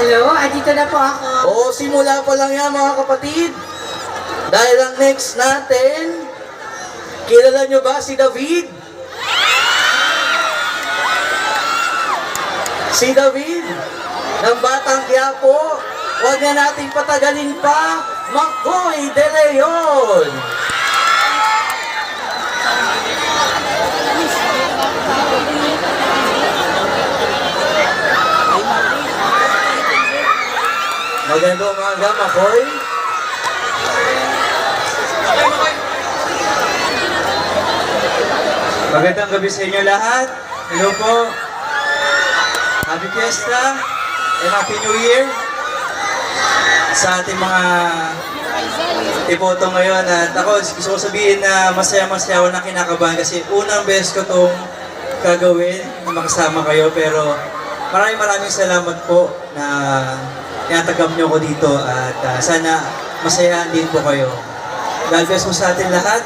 Hello, andito na po ako. Oo, simula pa lang yan mga kapatid. Dahil ang next natin, kilala nyo ba si David? Si David, ng Batang Quiapo, huwag na nating patagalin pa, Makoy de Leon! Magandang umaga, Makoy. Magandang gabi sa inyo lahat. Hello po. Happy Fiesta and Happy New Year sa ating mga iboto ngayon. At ako, gusto ko sabihin na masaya-masaya ako na kinakabahan kasi unang beses ko itong gagawin, na makasama kayo. Pero maraming maraming salamat po na tinatagap niyo ko dito at ah, sana masayahan din po kayo. God bless po sa atin lahat.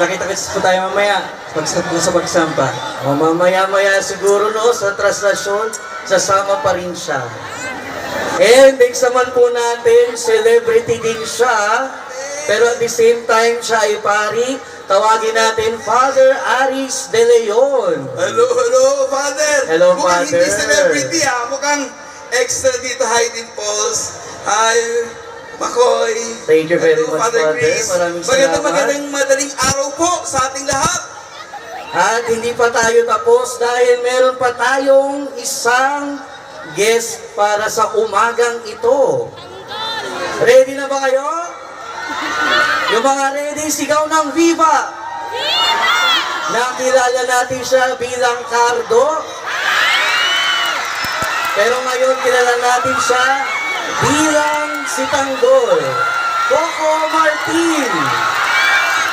Nakita-kits po tayo mamaya pag sa, sa pagsampa. O mamaya-maya siguro no, sa translasyon, sasama pa rin siya. And next naman po natin, celebrity din siya. Pero at the same time, siya ay pari. Tawagin natin Father Aris de Leon. Hello, hello, Father. Hello, Mukhang Father. hindi celebrity ah. Mukhang extra dito, Hiding Falls. Hi, Makoy. Thank you very Hello, much, Father. Chris. Maraming Magandang salamat. magandang madaling araw po sa ating lahat. At hindi pa tayo tapos dahil meron pa tayong isang guest para sa umagang ito. Ready na ba kayo? Yung mga ready, sigaw ng Viva! Nakilala natin siya bilang Cardo. Pero ngayon kilala natin siya bilang si Tanggol. Coco Martin.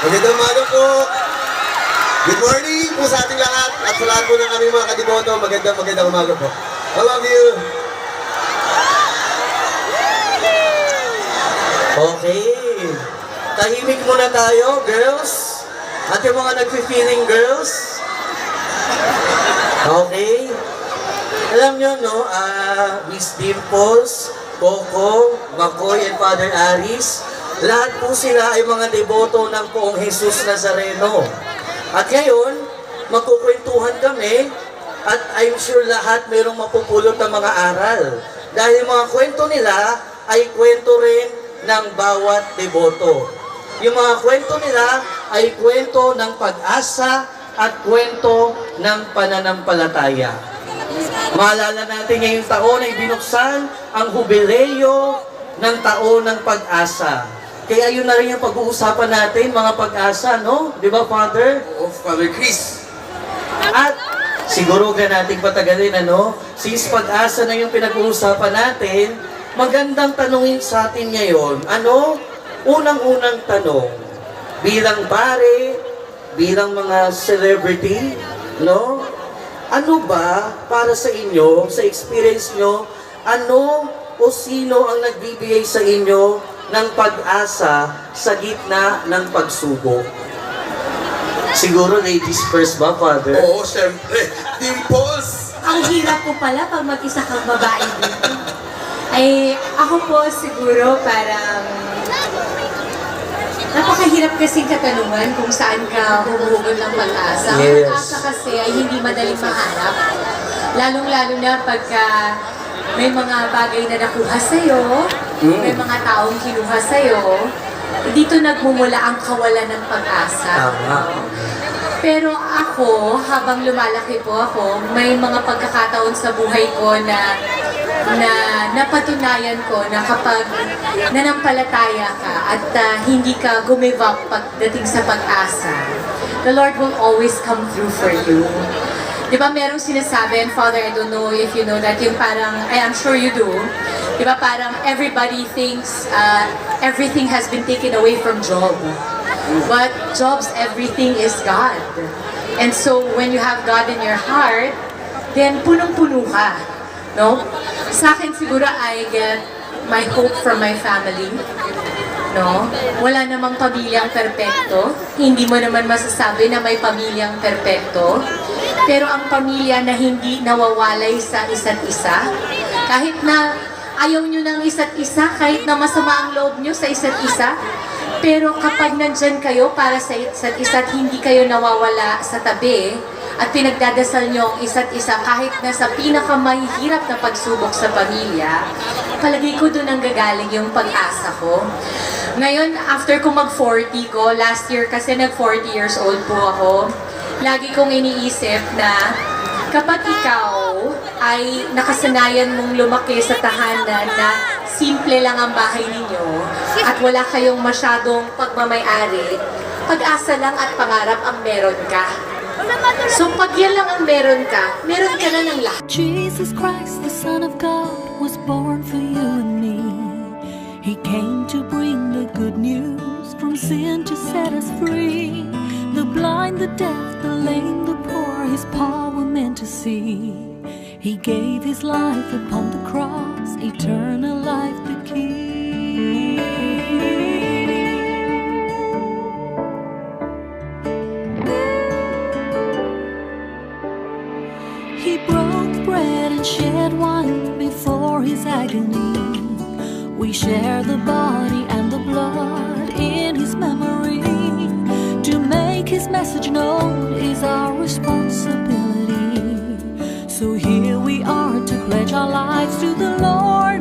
Magandang umaga po. Good morning po sa ating lahat at sa lahat po ng aming mga kadiboto. Magandang magandang umaga po. I love you. Okay. Tahimik muna tayo, girls. At yung mga nagpi-feeling girls. Okay. Alam nyo, no, ah, Miss Dimples, Coco, Makoy, and Father Aris, lahat po sila ay mga deboto ng poong Jesus Nazareno. At ngayon, magkukwentuhan kami at I'm sure lahat mayroong mapupulot ng mga aral. Dahil mga kwento nila ay kwento rin ng bawat deboto. Yung mga kwento nila ay kwento ng pag-asa at kwento ng pananampalataya. Maalala natin ngayong taon ay binuksan ang hubileyo ng taon ng pag-asa. Kaya yun na rin yung pag-uusapan natin, mga pag-asa, no? Di ba, Father? Oh, Father Chris. At siguro ka nating patagalin, ano? Since pag-asa na yung pinag-uusapan natin, magandang tanungin sa atin ngayon, ano? Unang-unang tanong, bilang pare, bilang mga celebrity, no? Ano ba para sa inyo, sa experience nyo, ano o sino ang nagbibigay sa inyo ng pag-asa sa gitna ng pagsubok? Siguro ladies first ba, Father? Oo, syempre. Dimples. Ang hirap po pala pag mag-isa kang babae dito. Ay, ako po siguro parang napakahirap kasing katanungan kung saan ka humuhugol ng pag-asa. Ang Yes. pag-asa kasi ay hindi madaling mahanap. Lalong-lalo na pagka may mga bagay na nakuha sa'yo, may mga taong kinuha sa'yo, dito nagmumula ang kawalan ng pag-asa. Tama. Pero ako, habang lumalaki po ako, may mga pagkakataon sa buhay ko na na napatunayan ko na kapag nanampalataya ka at ah, hindi ka gumive up pagdating sa pag-asa, the Lord will always come through for you. Di ba merong sinasabi, and Father, I don't know if you know that, yung parang, I am sure you do, di ba parang everybody thinks uh, everything has been taken away from Job. But Job's everything is God. And so when you have God in your heart, then punong-puno ka. No? Sa akin siguro I get my hope from my family. No? Wala namang pamilyang perpekto. Hindi mo naman masasabi na may pamilyang perpekto. pero ang pamilya na hindi nawawalay sa isa't isa. Kahit na ayaw nyo ng isa't isa, kahit na masama ang loob nyo sa isa't isa, pero kapag nandyan kayo para sa isa't isa at hindi kayo nawawala sa tabi, at pinagdadasal nyo ang isa't isa kahit na sa pinakamahihirap na pagsubok sa pamilya, palagi ko doon ang gagaling yung pag-asa ko. Ngayon, after ko mag-40 ko, last year kasi nag-40 years old po ako, lagi kong iniisip na kapag ikaw ay nakasanayan mong lumaki sa tahanan na simple lang ang bahay ninyo at wala kayong masyadong pagmamayari, pag-asa lang at pangarap ang meron ka. So pag yan lang ang meron ka, meron ka na ng lahat. Jesus Christ, the Son of God, was born for you and me. He came to bring the good news from sin to set us free. The blind, the deaf, the lame, the poor, his power meant to see. He gave his life upon the cross, eternal his agony. We share the body and the blood in his memory. To make his message known is our responsibility. So here we are to pledge our lives to the Lord.